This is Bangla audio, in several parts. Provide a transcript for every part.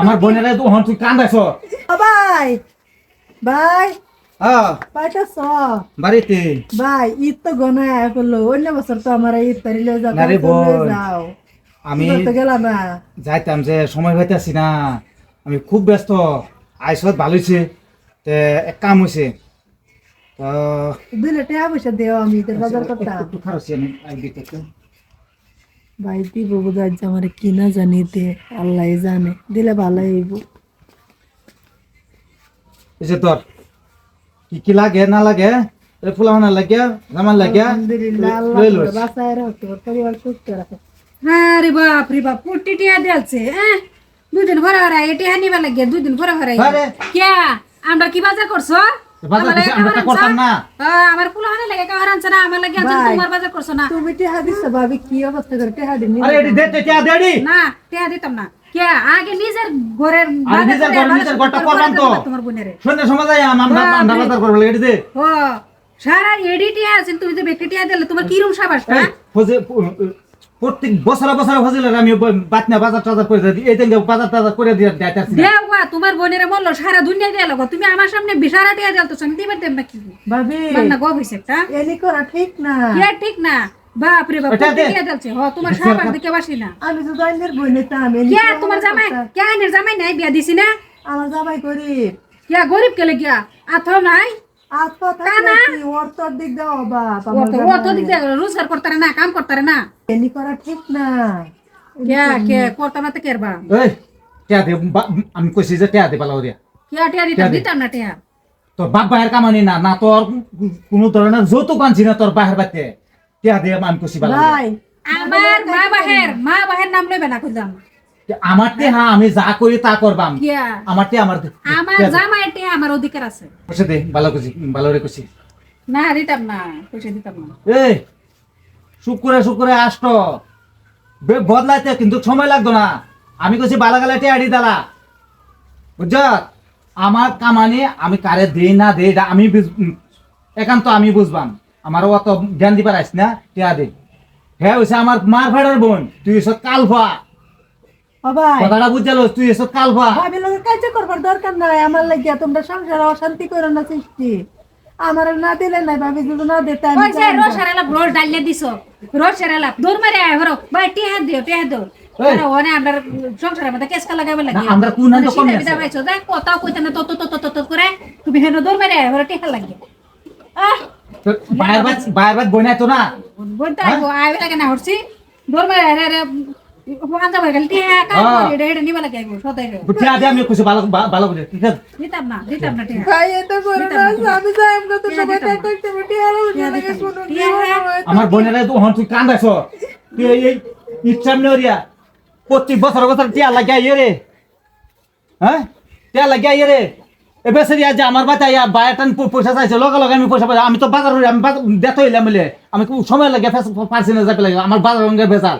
আমার বোনেরা তো হন তুই কান্দাছ ভাই ভাই হ্যাঁ বাড়িতে? ভাই ঈদ তো করল। অন্য বছর আমার ঈদ যাও আমি তো গেলাম না। যাইতাম যে সময় না। আমি খুব ব্যস্ত। আইসত ভালো হয়েছে তে এক কাম হয়েছে তো দিলে টাকা পয়সা দেও আমি ঈদের বাজার করতাম একটু খারাপ আমি আই দিতে একটু। ভাই দিব বোধহয় আজ আমার কিনা জানি দে আল্লাহ জানে। দিলে ভালো হইব। যে তোর কি কি লাগে না লাগে? এই ফুলামানা লাগে জামান লাগে পরিবার সুস্থ রাখো হ্যাঁ রে বাপ রে বাপ পুটি টিয়া দিলছে হ্যাঁ দুই দিন ভরে ভরে এটি হানিবা লাগে দুই দিন ভরে ভরে কে আমরা কি বাজার করছ? আমার করছি, লাগে কাহার করতাম না। আমার হানি লাগে না আনছে না। তোমার বাজার করছ না তুমি টিহা দিচ্ছ ভাবি কি অবস্থা করে টিহা দিন আরে এটি দে টিয়া দেড়ি না টিয়া দিতাম না কে আগে নিজের ঘরের আরে নিজের ঘর, নিজের ঘরটা করলাম তো। তোমার বোনের সন্ধ্যে সময় যাই আমরা আমরা রে। বাজার করব এটি দে ও সারা এডি টিয়া আছেন তুমি যে ব্যক্তি দিলে তোমার কিরম সাবাসটা এই, ফজে প্রত্যেক বছরে বছরে ফজিলে আমি বাতনা বাজার টাজার করে দিই। এই দিন বাজার টাজার করে দিয়ে না। দেওয়া তোমার বোনের বলল সারা দুনিয়া দিয়ে লাগো। তুমি আমার সামনে বিশারা টিয়া দিলতো সঙ্গে দিবার দেব না কি ভাবি না গো হইছে একটা। এলি করা ঠিক না? কে ঠিক না? বাপ রে বাপ ওটা দে। কে দিলছে হ তোমার সাবাস দিকে বাসি না। আমি তো দৈনের বই নিতাম এলি কে তোমার জামাই। কে আইনের জামাই নাই? বিয়া দিছি না? আমার জামাই করি কে গরিব কে লাগিয়া আথাও নাই। দিয়ে রোজগার করতারে না কাম করতারে না। করা ঠিক না। কে কে করতা না তো কেরবা এই টিয়া দে বা- আমি কইছি যে টিয়া দে পালা ওরিয়া কে টিয়া দিতাম? দিতাম না টিয়া। তোর বাপ বাহের কামানি না না তোর কোনো ধরনের যৌতুক আনছি না তোর বাহের বাতে টিয়া দে আমি কইছি ভাই আমার মা বাহের মা বাহের নাম লইবে না কইলাম। আমার তে হ্যাঁ আমি যা করি তা করবাম। কে আমার আমার। জামাই টিয়া আমার অধিকার আছে। পয়সা দে ভালো কইছি ভালো রে কইছি। না দিতাম না পয়সা দিতাম না। এই শুক্রে শুক্রে আসতো। বে- বদলাইতে কিন্তু সময় লাগতো না। আমি কইছি বালাগালা টিয়াড়ি দালা। বুঝছ? আমার কামানি আমি কারে দেই না দেই এটা আমি একান্ত আমি বুঝবাম। আমারও অত জ্ঞান দিবার আইস না টিয়া দে। হ্যাঁ হইছে আমার মার ভাড়ার বোন তুই এসব কালফা। ও ভাই কথাটা বুঝালো তুই এসব কালফা ভাবি লোক কাজ করবার দরকার নাই আমার লাগিয়া তোমরা সংসার অশান্তি করো না সৃষ্টি। আমার না দিলে নাই ভাবি যদি না দিতে আমি ওই যে। রোজ সারালা রোজ ডালিয়ে দিছো। রোজ সারালা দূর মারে আয় হরো ভাই টিয়া দিও টিয়া দিও। ওনে আমরা সংসারের মধ্যে কেসকা লাগাবে লাগে না, আমরা কোন আনন্দ কমে আছে? পাইছো কথাও কইতে না তত তত তত করে। তুমি হেন দূর মারে আয় হরো টিয়া লাগে আহ! তোর বাইরের বাদ বাইরের বাদ বই নাই তো না বলতে আইবে লাগে না হরছি। দূর মারে আরে আরে লাগে আমরা লাগে বোনেরা তুই এই এই ইচ্ছাম প্রত্যেক বছর বছর টিয়া লাগিয়া ইয়ে রে হ্যাঁ টিয়া লাগিয়া ইয়ে রে এবার আজ আমার বাচ্চা ইয়া বায়াটান পয়সা চাইছে লগে লগে আমি পয়সা পাই আমি তো বাজার আমি বাজার দেখ হইলাম বলে আমি সময় লাগে পারছি না যাবে লাগে, আমার বাজার রঙের বেচাল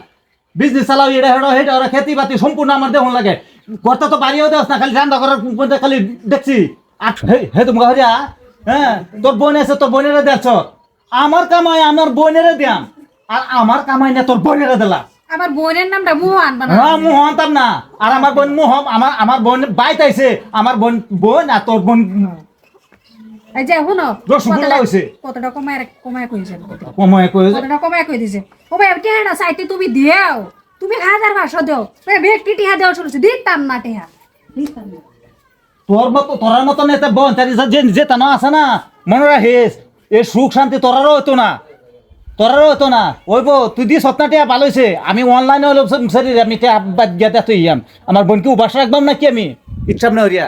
বিজনেস চালাও এটা হেডো হেটা ওরা খেতি বাতি সম্পূর্ণ আমার দেখুন লাগে। ঘরটা তো বাড়িও দেওয়া না খালি রান্না করার মধ্যে খালি দেখছি। আর হে তুমি হরিয়া হ্যাঁ তোর বোন আছে তোর বোনেরা দেখছ আমার কামাই আমার বোনেরা দিয়াম। আর আমার কামাই না তোর বোনেরা দিলা। আমার বোনের নামটা মোহন বানা হ্যাঁ মোহন তার না। আর আমার বোন মোহন আমার আমার বোন বাইত আইছে আমার বোন বোন আর তোর বোন এই যে শুনো কতটা- হইছে। কতটা কমায় কমায় কইছেন কময় কয়ে কতটা কমায় কই দিছে। ও ভাই টিহাটা সাইতে তুমি দেও তুমি হাজার ভাষা দেও ভাই ব্যক্তি টিহা দেও শুনছি দিতাম না টিহা। দিতাম না। তোর মতো তোরার মতন এতে বোন তার যে যে তা আছে না মনে রাখিস এ সুখ শান্তি তোরারও হতো না। তোরারও হতো না। ওই বো তুই দিয়ে সপ্তাহটা ভালো হয়েছে আমি অনলাইনে হলো আমি বাদ গিয়ে তুই আমার বোনকে উপাস রাখবাম নাকি আমি? ইচ্ছা না হরিয়া